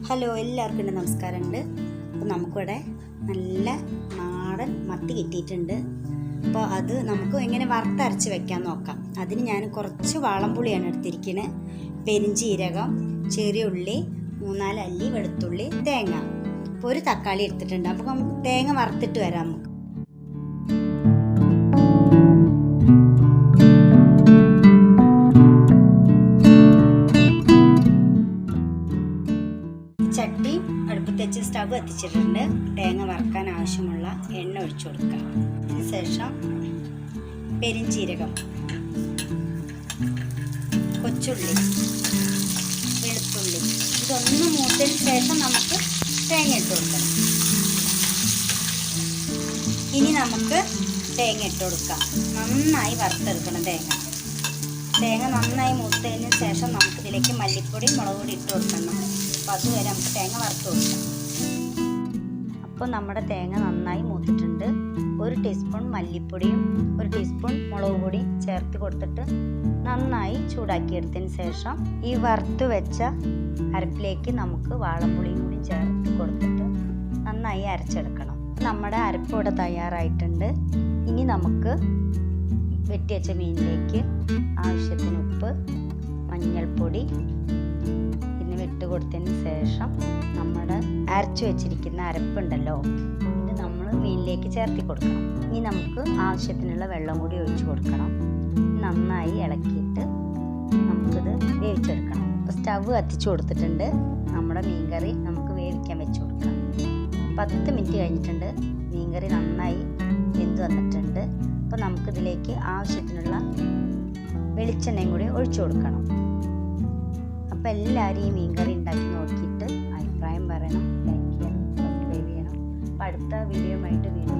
Hello എല്ലാവർക്കും എന്റെ നമസ്കാരമുണ്ട്. അപ്പോൾ നമുക്കിവിടെ നല്ല നാടൻ മത്തി കിട്ടിയിട്ടുണ്ട്. അപ്പോൾ അത് നമുക്ക് എങ്ങനെ വറുത്തരച്ച് വെക്കാൻ നോക്കാം. അതിന് ഞാൻ കുറച്ച് വാളംപുളിയാണ് എടുത്തിരിക്കുന്നത് പെരിഞ്ചീരകം ചെറിയ ഉള്ളി മൂന്നാൽ അല്ലി വെളുത്തുള്ളി തേങ്ങ. അപ്പോൾ ഒരു തക്കാളി എടുത്തിട്ടുണ്ട്. അപ്പോൾ നമുക്ക് തേങ്ങ വറുത്തിട്ട് വരാം നമുക്ക്. സ്റ്റവ് എത്തിച്ചിട്ടുണ്ട്. തേങ്ങ വറുക്കാൻ ആവശ്യമുള്ള എണ്ണ ഒഴിച്ചു കൊടുക്കുക അതിനുശേഷം പെരിഞ്ചീരകം കൊച്ചുള്ളി വെളുത്തുള്ളി ഇതൊന്ന് മൂത്തതിന് ശേഷം നമുക്ക് തേങ്ങ ഇട്ട് കൊടുക്കണം. ഇനി നമുക്ക് തേങ്ങ ഇട്ട് കൊടുക്കാം. നന്നായി വറുത്തെടുക്കണം തേങ്ങ. തേങ്ങ നന്നായി മൂത്തതിന് ശേഷം നമുക്ക് ഇതിലേക്ക് മല്ലിപ്പൊടി മുളക് പൊടി ഇട്ട് കൊടുക്കണം. അപ്പോൾ അതുവരെ നമുക്ക് തേങ്ങ വറുത്ത് കൊടുക്കാം. അപ്പോൾ നമ്മുടെ തേങ്ങ നന്നായി മൂത്തിട്ടുണ്ട്. ഒരു ടീസ്പൂൺ മല്ലിപ്പൊടിയും ഒരു ടീസ്പൂൺ മുളക് പൊടിയും ചേർത്ത് കൊടുത്തിട്ട് നന്നായി ചൂടാക്കിയെടുത്തതിന് ശേഷം ഈ വറുത്ത് വെച്ച അരപ്പിലേക്ക് നമുക്ക് വാളംപുളിയും കൂടി ചേർത്ത് കൊടുത്തിട്ട് നന്നായി അരച്ചെടുക്കണം. നമ്മുടെ അരപ്പ് ഇവിടെ തയ്യാറായിട്ടുണ്ട്. ഇനി നമുക്ക് വെട്ടിവെച്ച മീനിലേക്ക് ആവശ്യത്തിന് ഉപ്പ് മഞ്ഞൾപ്പൊടി പിന്നെ വിട്ട് കൊടുത്തതിന് ശേഷം നമ്മുടെ അരച്ചു വെച്ചിരിക്കുന്ന അരപ്പുണ്ടല്ലോ ഇത് നമ്മൾ മീനിലേക്ക് ചേർത്തി കൊടുക്കണം. ഇനി നമുക്ക് ആവശ്യത്തിനുള്ള വെള്ളം കൂടി ഒഴിച്ചു കൊടുക്കണം. നന്നായി ഇളക്കിയിട്ട് നമുക്കിത് വേവിച്ചെടുക്കണം. സ്റ്റവ് കത്തിച്ചു കൊടുത്തിട്ടുണ്ട്. നമ്മുടെ മീൻകറി നമുക്ക് വേവിക്കാൻ വെച്ച് കൊടുക്കാം പത്ത് മിനിറ്റ് കഴിഞ്ഞിട്ടുണ്ട്. മീൻകറി നന്നായി വെന്ത് വന്നിട്ടുണ്ട്. അപ്പോൾ നമുക്കിതിലേക്ക് ആവശ്യത്തിനുള്ള വെളിച്ചെണ്ണയും കൂടി ഒഴിച്ചു കൊടുക്കണം. അപ്പോൾ എല്ലാവരും ഈ മീൻകറി ഉണ്ടാക്കി നോക്കിയിട്ട് അഭിപ്രായം പറയണം. ലൈക്ക് ചെയ്യണം സബ്സ്ക്രൈബ് ചെയ്യണം അപ്പോൾ അടുത്ത വീഡിയോ ആയിട്ട് വീണ്ടും